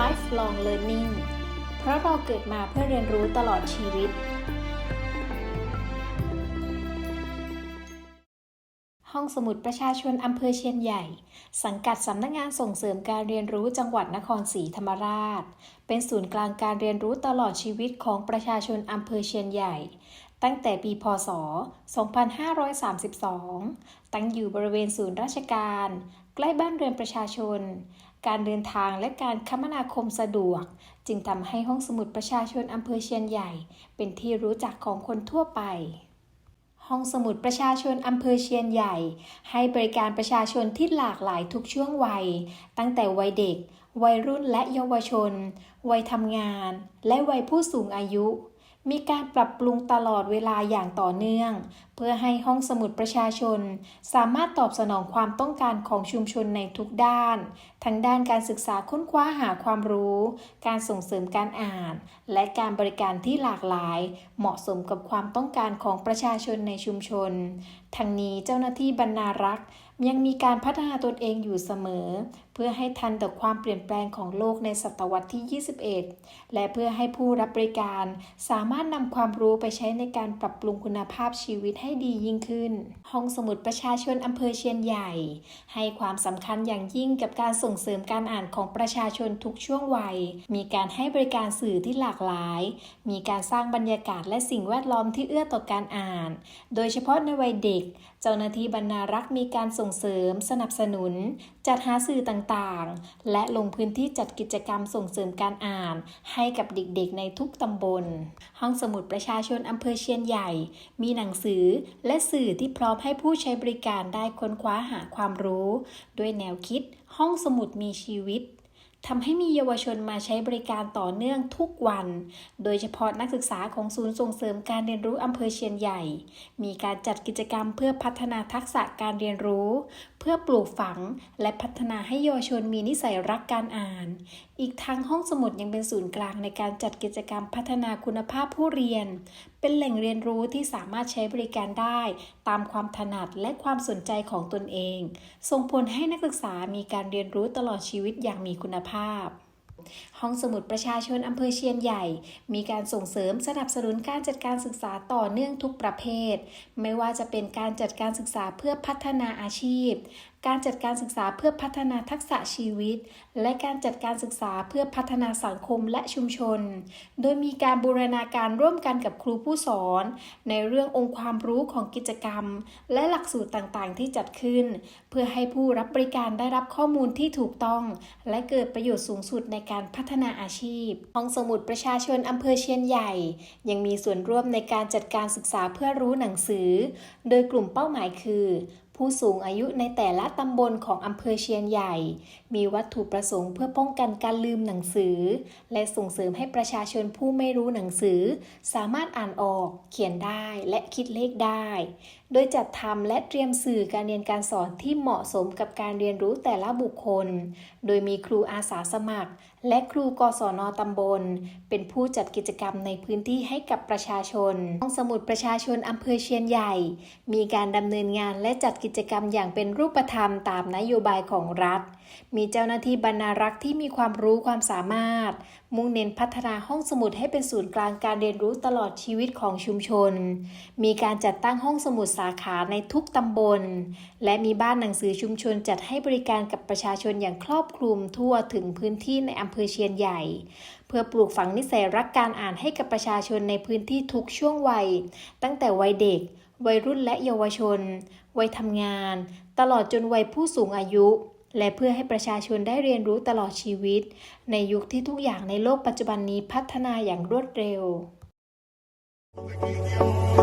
lifelong learning เพราะเราเกิดมาเพื่อเรียนรู้ตลอดชีวิต ห้องสมุดประชาชนอำเภอเชียนใหญ่ สังกัดสำนักงานส่งเสริมการเรียนรู้จังหวัดนครศรีธรรมราช เป็นศูนย์กลางการเรียนรู้ตลอดชีวิตของประชาชนอำเภอเชียนใหญ่ ตั้งแต่ปีพศ 2532 ตั้งอยู่บริเวณศูนย์ราชการ ใกล้บ้านเรือนประชาชน การเดินทางและการคมนาคมสะดวก จึงทำให้ห้องสมุดประชาชนอำเภอเชียนใหญ่ เป็นที่รู้จักของคนทั่วไป ห้องสมุดประชาชนอำเภอเชียนใหญ่ ให้บริการประชาชนที่หลากหลายทุกช่วงวัย ตั้งแต่วัยเด็ก วัยรุ่นและเยาวชน วัยทำงาน และวัยผู้สูงอายุ มีการปรับปรุงตลอดเวลาอย่างต่อเนื่อง พื่อให้ห้องสมุดประชาชน สามารถตอบสนองความต้องการของชุมชนในทุกด้าน ทั้งด้านการศึกษาค้นคว้าหาความรู้ การส่งเสริมการอ่าน และการบริการที่หลากหลาย เหมาะสมกับความต้องการของประชาชนในชุมชน ทั้งนี้เจ้าหน้าที่บรรณารักษ์ยังมีการพัฒนาตนเองอยู่เสมอ เพื่อให้ทันต่อความเปลี่ยนแปลงของโลกในศตวรรษที่ 21 และเพื่อให้ผู้รับบริการ สามารถนำความรู้ไปใช้ในการปรับปรุงคุณภาพชีวิตใหให้ดียิ่งขึ้น ห้องสมุดประชาชนอำเภอเชียนใหญ่ ให้ความสำคัญอย่างยิ่งกับการส่งเสริมการอ่านของประชาชนทุกช่วงวัย มีการให้บริการสื่อที่หลากหลาย มีการสร้างบรรยากาศและสิ่งแวดล้อมที่เอื้อต่อการอ่าน โดยเฉพาะในวัยเด็ก เจ้าหน้าที่บรรณารักษ์มีการส่งเสริม สนับสนุน จัดหาสื่อต่างๆ และลงพื้นที่จัดกิจกรรมส่งเสริมการอ่าน ให้กับเด็กๆ ในทุกตำบล ห้องสมุดประชาชนอำเภอเชียนใหญ่ มีหนังสือและสื่อที่พร้อมให้ผู้ใช้บริการได้ค้นคว้าหาความรู้ ด้วยแนวคิด ห้องสมุดมีชีวิตทำให้มีเยาวชนมาใช้บริการต่อเนื่องทุกวัน โดยเฉพาะนักศึกษาของศูนย์ส่งเสริมการเรียนรู้อำเภอเชียนใหญ่ มีการจัดกิจกรรมเพื่อพัฒนาทักษะการเรียนรู้ เพื่อปลูกฝังและพัฒนาให้เยาวชนมีนิสัยรักการอ่าน อีกทั้งห้องสมุดยังเป็นศูนย์กลางในการจัดกิจกรรมพัฒนาคุณภาพผู้เรียน เป็นแหล่งเรียนรู้ที่สามารถใช้บริการได้ตามความถนัดและความสนใจของตนเอง ส่งผลให้นักศึกษามีการเรียนรู้ตลอดชีวิตอย่างมีคุณภาพ ห้องสมุดประชาชนอำเภอเชียนใหญ่ มีการส่งเสริมสนับสนุนการจัดการศึกษาต่อเนื่องทุกประเภท ไม่ว่าจะเป็นการจัดการศึกษาเพื่อพัฒนาอาชีพ การจัดการศึกษาเพื่อพัฒนาทักษะชีวิต และการจัดการศึกษาเพื่อพัฒนาสังคมและชุมชน โดยมีการบูรณาการร่วมกันกับครูผู้สอน ในเรื่ององค์ความรู้ของกิจกรรม และหลักสูตรต่างๆ ที่จัดขึ้น เพื่อให้ผู้รับบริการได้รับข้อมูลที่ถูกต้อง และเกิดประโยชน์สูงสุดในการพัฒนาอาชีพห้องสมุดประชาชนอำเภอเชียนใหญ่ ยังมีส่วนร่วมในการจัดการศึกษาเพื่อรู้หนังสือ โดยกลุ่มเป้าหมายคือ ผู้สูงอายุในแต่ละตำบลของอำเภอเชียนใหญ่ มีวัตถุประสงค์เพื่อป้องกันการลืมหนังสือ และส่งเสริมให้ประชาชนผู้ไม่รู้หนังสือ สามารถอ่านออก เขียนได้และคิดเลขได้ โดยจัดทำและเตรียมสื่อการเรียนการสอนที่เหมาะสมกับการเรียนรู้แต่ละบุคคล โดยมีครูอาสาสมัคร และครูกศนตำบล เป็นผู้จัดกิจกรรมในพื้นที่ให้กับประชาชนห้องสมุดประชาชนอำเภอเชียนใหญ่ มีการดำเนินงานและจัดกิจกรรมอย่างเป็นรูปธรรมตามนโยบายของรัฐ มีเจ้าหน้าที่บรรณารักษ์ที่มีความรู้ความสามารถ มุ่งเน้นพัฒนาห้องสมุดให้เป็นศูนย์กลางการเรียนรู้ตลอดชีวิตของชุมชน มีการจัดตั้งห้องสมุดสาขาในทุกตำบล และมีบ้านหนังสือชุมชนจัดให้บริการกับประชาชนอย่างครอบคลุมทั่วถึงพื้นที่ในอำเภอเชียนใหญ่ เพื่อปลูกฝังนิสัยรักการอ่านให้กับประชาชนในพื้นที่ทุกช่วงวัย ตั้งแต่วัยเด็ก วัยรุ่นและเยาวชน วัยทำงาน ตลอดจนวัยผู้สูงอายุ และเพื่อให้ประชาชนได้เรียนรู้ตลอดชีวิต ในยุคที่ทุกอย่างในโลกปัจจุบันนี้พัฒนาอย่างรวดเร็ว Thank you.